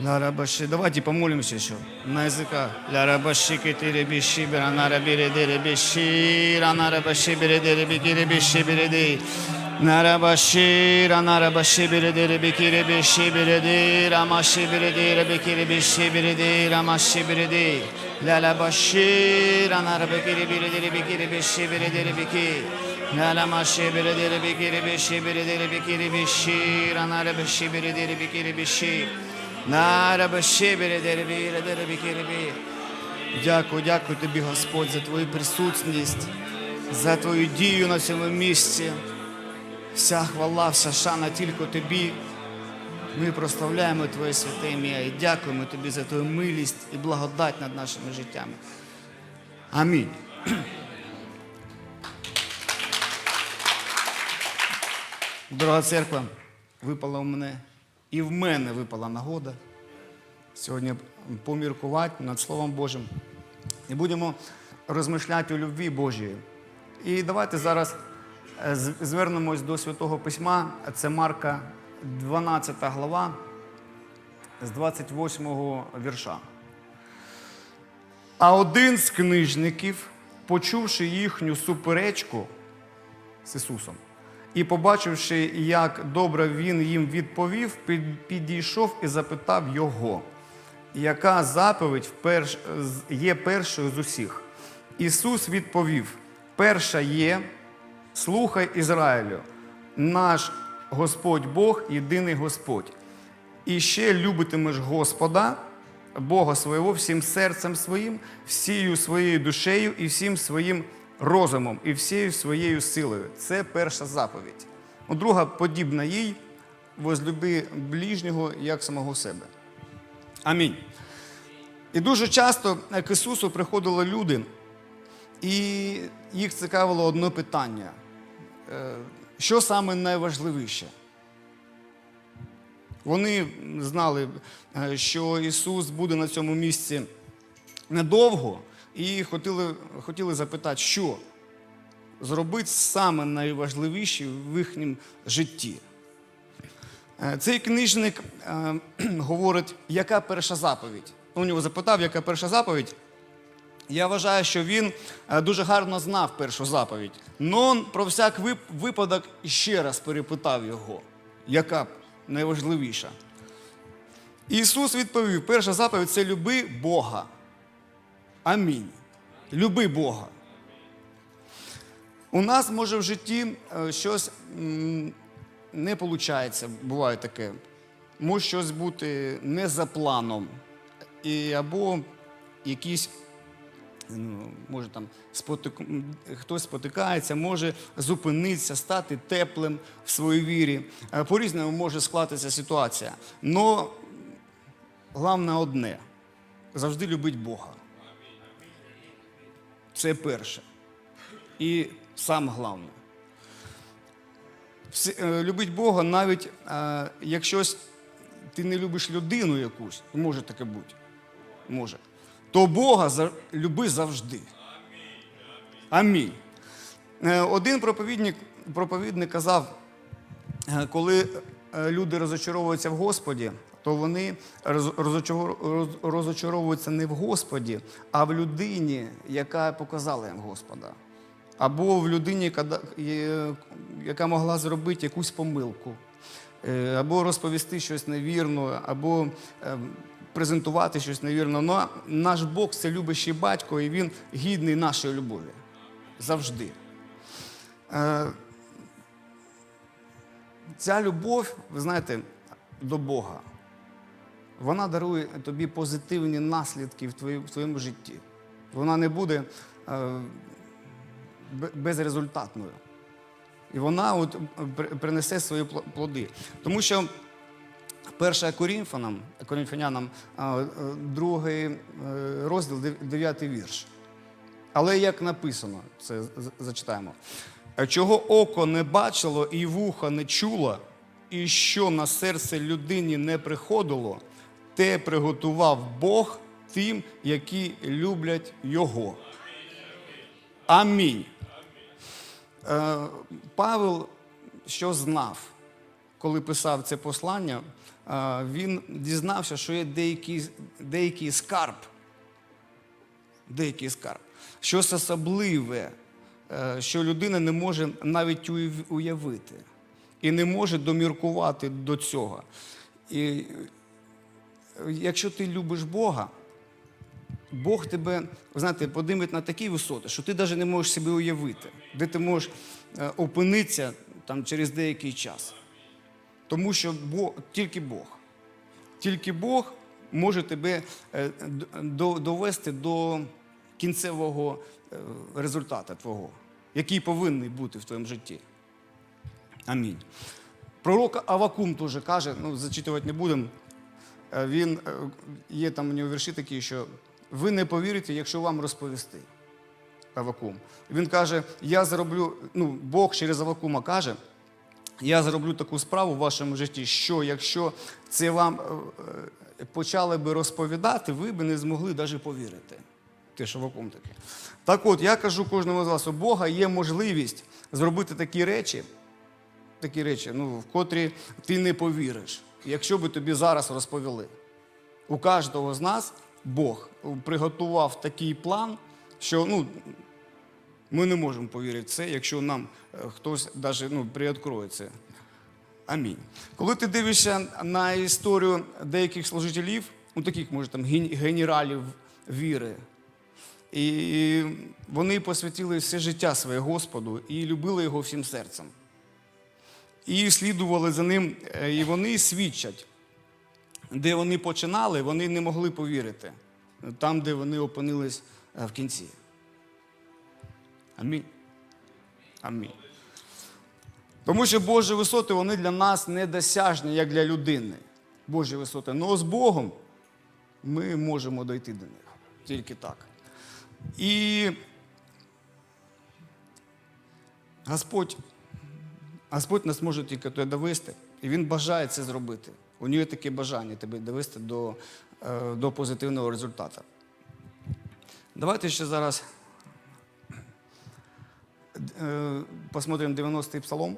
Ларабаши. Давайте помолимся еще на языках. Ларабаши китири биши биранара биредери биши ранара баши биредери бикири биши биреди. Нарабаши ранара баши биредери бикири биши биреди. Рамаши биредери бикири биши биреди. Lalabashir anarabekiri biridiri bikiri biki. Lalamashi biridiri bikiri bishi biridiri bikiri bishi. Anarabashi biridiri bikiri bishi. Нарабаши биridiri biridiri bikiri bi. Дякую, дякую тобі, Господь, за твою присутність, за твою дію на цьому місці. Вся хвала, вся шана тільки тобі. Ми прославляємо Твоє святе ім'я і дякуємо Тобі за Твою милість і благодать над нашими життями. Амінь. Дорога церква, випала у мене і в мене випала нагода сьогодні поміркувати над Словом Божим. І будемо розмишляти у любві Божій. І давайте зараз е, звернемось до Святого Письма. Це Марка 12 глава з 28 вірша. А один з книжників, почувши їхню суперечку з Ісусом, і побачивши, як добре він їм відповів, підійшов і запитав його, яка заповідь є першою з усіх. Ісус відповів: перша є, слухай Ізраїлю, наш Господь Бог, єдиний Господь. І ще любитимеш Господа, Бога свого, всім серцем своїм, всією своєю душею і всім своїм розумом, і всією своєю силою. Це перша заповідь. Друга подібна їй возлюби ближнього як самого себе. Амінь. І дуже часто к Ісусу приходили люди, і їх цікавило одне питання: Е, що саме найважливіше? Вони знали, е, що Ісус буде на цьому місці недовго, і хотіли, хотіли запитати, що зробити саме найважливіше в їхньому житті. Е, Цей книжник е, говорить, яка перша заповідь. У нього запитав, яка перша заповідь. Я вважаю, що він е, дуже гарно знав першу заповідь. Но про всяк випадок ще раз перепитав його, яка найважливіша. Ісус відповів: перша заповідь це люби Бога. Амінь. Люби Бога. У нас може в житті е, щось не виходить, буває таке. Може щось бути не за планом. І, або якісь, ну, може там спотик... хтось спотикається, може зупинитися, стати теплим в своїй вірі. Е, По-різному може склатися ситуація. Но головне одне завжди любить Бога. Це перше. І саме головне. Е, Любить Бога, навіть е, якщо ти не любиш людину якусь, може таке бути, може, то Бога за- люби завжди. Амінь. Е, Один проповідник, проповідник казав, коли люди розочаровуються в Господі, то вони роз- розочаровуються не в Господі, а в людині, яка показала їм Господа. Або в людині, яка могла зробити якусь помилку, е, або розповісти щось невірно, або е, презентувати щось невірно. Ну, а наш Бог це любящий батько, і він гідний нашої любові. Завжди. Е, Ця любов, ви знаєте, до Бога, вона дарує тобі позитивні наслідки в твоєму житті. Вона не буде е, безрезультатною. І вона от принесе свої плоди. Тому що перша Корінфянам, Корінфянянам, е, е, другий е, розділ, дев- дев'ятий вірш. Але як написано, це зачитаємо. Чого око не бачило і вуха не чуло, і що на серце людині не приходило, те приготував Бог тим, які люблять Його. Амінь. Е, Павел що знав? коли писав це послання, е, він дізнався, що є деякий, деякий скарб, деякий скарб, щось особливе, е, що людина не може навіть уявити і не може доміркувати до цього. І якщо ти любиш Бога, Бог тебе, знаєте, подимить на такі висоти, що ти навіть не можеш себе уявити, де ти можеш е, опинитися там, через деякий час. Тому що Бог, тільки Бог. Тільки Бог може тебе е, довести до кінцевого е, результату твого, який повинен бути в твоєму житті. Амінь. Пророк Авакум теж каже, ну, зачитувати не будемо. Е, Він е, є там у нього вірші такі, що ви не повірите, якщо вам розповісти. Авакум. Він каже: я зроблю, ну, Бог через Авакума каже, я зроблю таку справу в вашому житті, що якщо це вам е, почали би розповідати, ви б не змогли навіть повірити. Те, що Авакум таке. Так от, я кажу кожному з вас, у Бога є можливість зробити такі речі, такі речі, ну, в котрі ти не повіриш, якщо би тобі зараз розповіли. У кожного з нас Бог приготував такий план, що ну, ми не можемо повірити в це, якщо нам е, хтось навіть ну, приоткроє це. Амінь. Коли ти дивишся на історію деяких служителів, ну таких, може, там генералів віри, і вони посвятили все життя своє Господу і любили його всім серцем. І слідували за ним, е, і вони свідчать, де вони починали, вони не могли повірити, там, де вони опинились е, в кінці. Амінь. Амінь. Тому що Божі висоти вони для нас недосяжні, як для людини. Божі висоти. Ну з Богом ми можемо дойти до них. Тільки так. І Господь, Господь нас може тільки туди довести, і Він бажає це зробити. У нього таке бажання тебе довести до, е, до позитивного результату. Давайте ще зараз е, посмотрим 90-й псалом.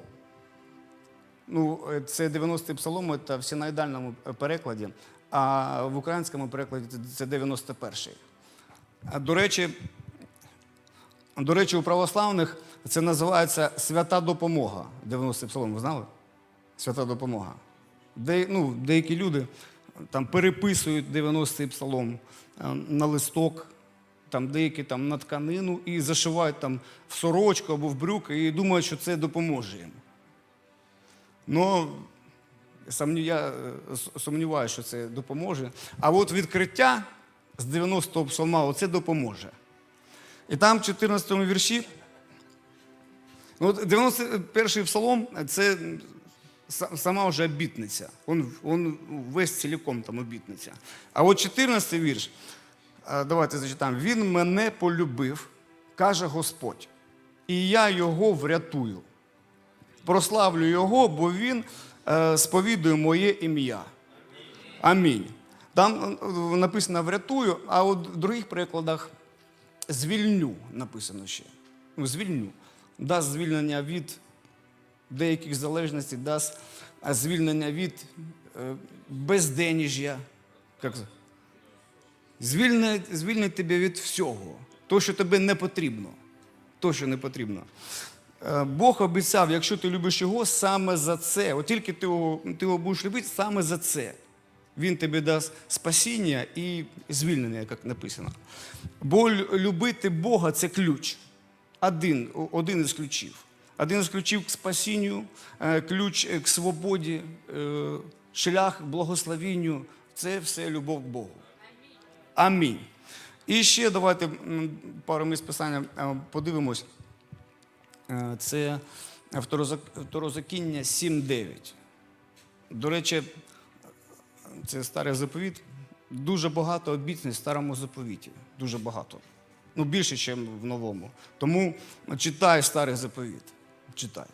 Ну, е, це 90-й псалом, це в синайдальному перекладі, а в українському перекладі це 91-й. А, До речі, до речі, у православних це називається свята допомога. 90-й псалом, ви знали? Свята допомога. Де, ну, деякі люди там переписують 90-й псалом е, на листок, там деякі там на тканину і зашивають там в сорочку або в брюки і думають, що це допоможе їм. Ну, я е, сумніваюся, що це допоможе. А от відкриття з 90-го псалма оце допоможе. І там в 14 му вірші, ну, 91-й псалом це сама вже обітниця. Он, он весь ціліком там обітниця. А от 14-й вірш, давайте зачитаємо. Він мене полюбив, каже Господь, і я його врятую. Прославлю його, бо він е, сповідує моє ім'я. Амінь. Там е, написано врятую, а от в других перекладах звільню написано ще. Ну, звільню. Дасть звільнення від деяких залежностей, дасть звільнення від е. Як? Звільнить, звільнить тебе від всього, то, що тобі не потрібно. То, що не потрібно. Е, Бог обіцяв, якщо ти любиш його, саме за це. От тільки ти його, ти його будеш любити, саме за це. Він тобі дасть спасіння і звільнення, як написано. Бо любити Бога це ключ. Один, один із ключів. Один із ключів к спасінню, е, ключ к свободі, е, шлях благословінню це все любов к Богу. Амінь. І ще давайте пару місць писання подивимось. Е, Це Второзак- Второзакіння 7.9. До речі, це старий заповіт. Дуже багато обіцянь в старому заповіті. Дуже багато. Ну, більше, ніж в новому. Тому читай старий заповіт. Читай.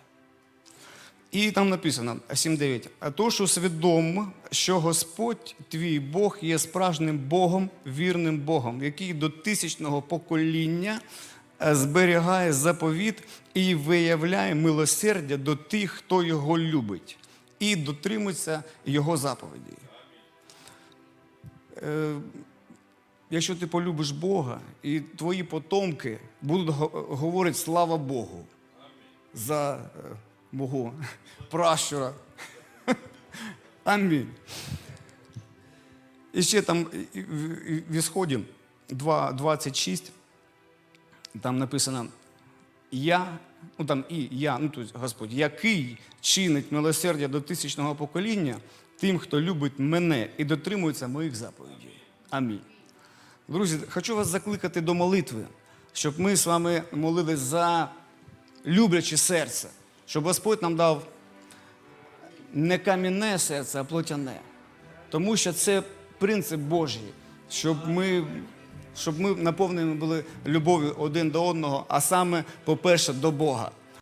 І там написано 7.9. А тож усвідом, що Господь твій Бог є справжнім Богом, вірним Богом, який до тисячного покоління е, зберігає заповіт і виявляє милосердя до тих, хто його любить, і дотримуються Його заповіді. Якщо ти полюбиш Бога, і твої потомки будуть говорити слава Богу за е, мого пращура. Амінь. І ще там в Ісході 2.26, там написано Я, ну там і я, ну тут Господь, який чинить милосердя до тисячного покоління тим, хто любить мене і дотримується моїх заповідей. Амінь. Друзі, хочу вас закликати до молитви, щоб ми з вами молились за любляче серце, щоб Господь нам дав не камінне серце, а плотяне. Тому що це принцип Божий, щоб ми, щоб ми наповнені були любов'ю один до одного, а саме, по-перше, до Бога.